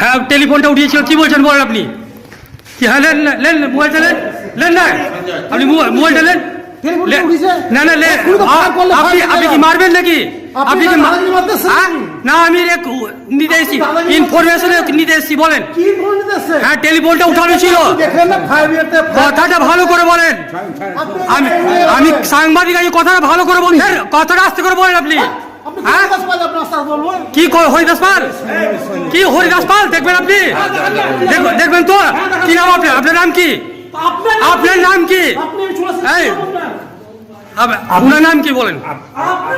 হ্যাঁ টেলিফোনটা উঠিয়েছিল কি বলছেন বলেন আপনি? কি হ্যাঁ মোবাইলটা নেন না। আপনি মোবাইলটা? না না আপনি আপনি কি মারবেন নাকি? আপনি কি না আমি এক নিতে এসেছি। দাদাগিরি ইনফরমেশন নিতে এসেছি বলেন। হ্যাঁ টেলিফোনটা উঠানো ছিল। কথাটা ভালো করে বলেন। আমি আমি সাংবাদিক কথাটা ভালো করে বলছেন কথাটা আস্তে করে বলেন আপনি। হ্যাঁ? কি ক- হরিদাস পাল? কি হরিদাস পাল? দেখবেন আপনি? দেখবেন- দেখবেন তো। কি নাম আপনার? আপনার নাম কি? আপনার আপনার নাম কি? আপনি শুনেছেন এই। আপ- উনার নাম কি বলেন?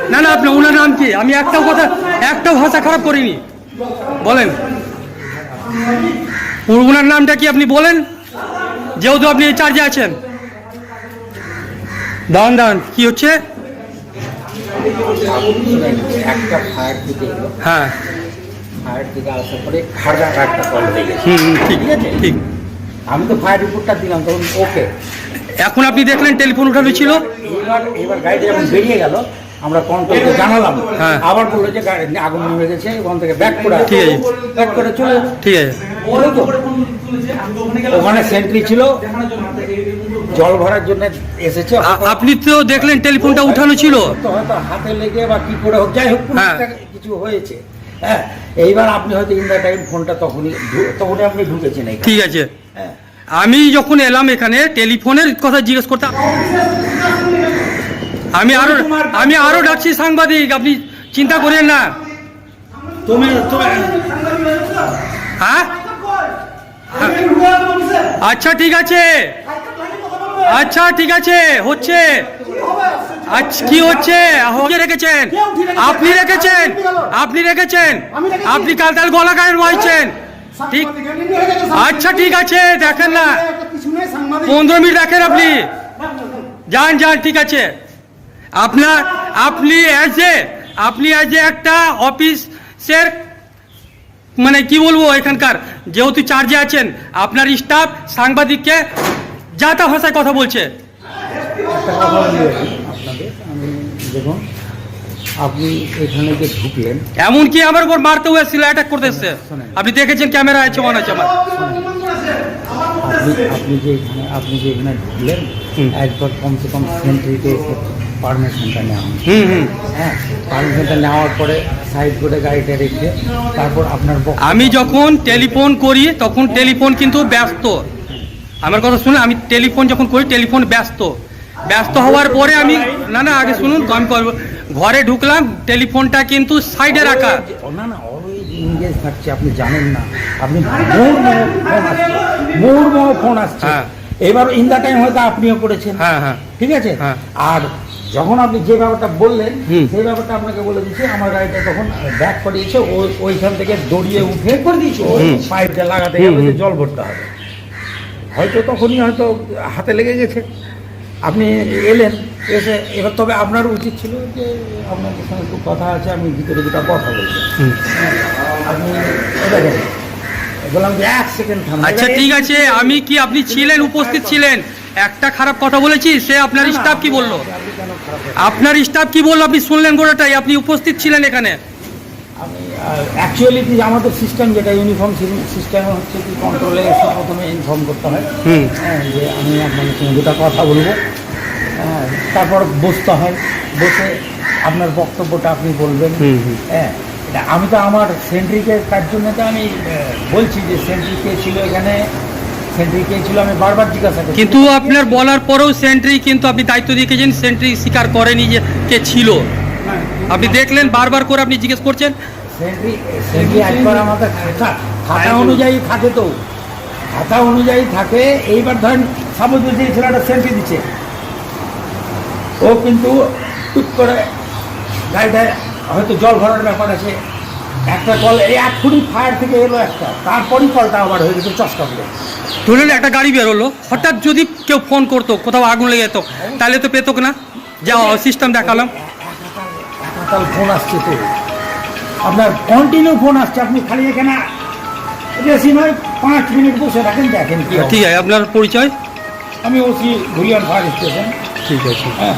না না আপনি উনার নাম কি? আমি একটাও কথা একটাও ভাষা খারাপ করিনি। বলেন। উনার নামটা কি আপনি বলেন? যেহেতু আপনি চার্জে আছেন। দাঁড়ান দাঁড়ান কি হচ্ছে? একটা ফায়ার থেকে এলো। হ্যাঁ। ফায়ার থেকে আসার পরে খারগা একটা কল হয়ে গেছে। হুম হুম, ঠিক ঠিক আমি তো ফায়ার রিপোর্টটা দিলাম তখন ওকে এখন আপনি দেখলেন টেলিফোন উঠানো ছিল? এবার এবার গাড়িটা যখন বেরিয়ে গেল আমরা কন্ট্রোলকে জানালাম। হ্যাঁ। আবার বলল যে গাড়ি আগুন নেমে গেছে ওখান থেকে ব্যাক করে ঠিক আছে। ব্যাক করে চলে ঠিক আছে? ওখানে সেন্ট্রি ছিল। জল ভরার জন্য এসেছে? আপনি তো দেখলেন টেলিফোনটা উঠানো ছিল। তো হয়তো হাতে লেগে বা কি করে হোক যাই হোক হ্যাঁ। কিছু হয়েছে। হ্যাঁ এইবার আপনি হয়তো ইন দ্য টাইম ফোনটা তখনই তখনই আপনি ঢুকেছেন ঠিক আছে। হ্যাঁ। আমি যখন এলাম এখানে টেলিফোনের কথা জিজ্ঞেস করতে আমি আরও আমি আরও ডাকছি সাংবাদিক আপনি চিন্তা করেন না। তুমি তুমি হ্যাঁ? আচ্ছা ঠিক আছে। আচ্ছা ঠিক আছে, হচ্ছে। আচ্ছা কি হচ্ছে? রেখেছেন। আপনি রেখেছেন। আপনি রেখেছেন। আপনি কাল তাল গলা গায়ের বলছেন ঠিক আচ্ছা ঠিক আছে, দেখেন না। পনেরো মিনিট রাখেন আপনি। যান যান, ঠিক আছে। আপনার আপনি অ্যাজ এ আপনি অ্যাজ এ একটা অফিসের মানে কি বলব এখানকার? যেহেতু চার্জে আছেন, আপনার স্টাফ সাংবাদিককে যা তা ভাষায় কথা বলছে। একটা কথা আমি দেখুন আপনি এখানে যে ঢুকলেন এমনকি আমার উপর মারতেও এসেছিল অ্যাটাক করতে এসছে। আপনি দেখেছেন ক্যামেরা আছে মনে আছে আমার। আপনি আপনি যে এখানে আপনি যে এখানে ঢুকলেন। একবার কমসে কম সেন্ট্রিতে পারমিশনটা নেওয়া। হুম হুম। হ্যাঁ পারমিশনটা নেওয়ার পরে সাইড করে গাড়িটা রেখে তারপর আপনার আমি যখন টেলিফোন করি তখন টেলিফোন কিন্তু ব্যস্ত। আমার কথা শুনুন আমি টেলিফোন যখন করি টেলিফোন ব্যস্ত। ব্যস্ত হওয়ার পরে আমি না না আগে শুনুন আমি করব। ঘরে ঢুকলাম টেলিফোনটা কিন্তু সাইডে রাখা। না না অলওয়েজ ইংগেজ থাকছে আপনি জানেন না। আপনি ফোন আসছে মুহুর্মুহ ফোন আসছে। হ্যাঁ। এবার ইন দ্য টাইম হয়তো আপনিও করেছেন। হ্যাঁ হ্যাঁ। ঠিক আছে? হ্যাঁ। আর যখন আপনি যে ব্যাপারটা বললেন সেই ব্যাপারটা আপনাকে বলে দিচ্ছি আমার গাড়িটা তখন ব্যাক করিয়েছে ওই ওইখান থেকে দড়িয়ে উঠে করে দিয়েছে। পাইপটা লাগাতে গেলে জল ভরতে হবে। হয়তো তখনই হয়তো হাতে লেগে গেছে। আপনি এলেন এসে এবার তবে আপনার উচিত ছিল যে আপনার সঙ্গে একটু কথা আছে আমি ভিতরে দুটা কথা বলব। আপনি এটা দেন বললাম যে এক সেকেন্ড আচ্ছা ঠিক আছে আমি কি আপনি ছিলেন উপস্থিত ছিলেন? একটা খারাপ কথা বলেছি সে আপনার স্টাফ কি বলল? আপনার স্টাফ কি বলল? আপনি শুনলেন গোটাটাই আপনি উপস্থিত ছিলেন এখানে। আমি অ্যাকচুয়ালি কি আমাদের সিস্টেম যেটা ইউনিফর্ম সিস্টেম হচ্ছে কি কন্ট্রোলে প্রথমে ইনফর্ম করতে হয়। হ্যাঁ যে আমি আপনাদের সঙ্গে দুটো কথা বলব। হ্যাঁ তারপর বসতে হয়। বসে আপনার বক্তব্যটা আপনি বলবেন। হ্যাঁ আমি তো আমার সেন্ট্রিকে তার জন্য তো আমি বলছি যে সেন্ট্রি কে ছিল এখানে? সেন্ট্রি কে ছিল? আমি বারবার জিজ্ঞাসা করছি। কিন্তু আপনার বলার পরেও সেন্ট্রি কিন্তু আপনি দায়িত্ব দিয়ে গেছেন সেন্ট্রি স্বীকার করেনি যে কে ছিল। আপনি দেখলেন বারবার করে আপনি জিজ্ঞেস করছেন? সেন্ট্রি সেন্ট্রি একবার আমাদের খাতা খাতা অনুযায়ী থাকে তো। খাতা অনুযায়ী থাকে এইবার ধরেন সাপোজ এই ছেলেটা সেন্ট্রি দিচ্ছে। ও কিন্তু টুক করে গাড়িটায় হয়তো জল ভরার ব্যাপার আছে। একটা কল এই এক্ষুনি ফায়ার থেকে এলো একটা তারপরই কলটা আবার হয়ে গেছে চশকা বলে ধরুন একটা গাড়ি বেরোলো হঠাৎ যদি কেউ ফোন করতো কোথাও আগুন লেগে যেত তাহলে তো পেতো না। যা সিস্টেম দেখালাম। একাকাল ফোন আসছে তো। আপনার কন্টিনিউ ফোন আসছে আপনি খালি এখানে বেশি নয় পাঁচ মিনিট বসে রাখেন দেখেন কি ঠিক আছে আপনার পরিচয়? আমি ওসি ঘুরিয়ান ফায়ার স্টেশন ঠিক আছে। হ্যাঁ।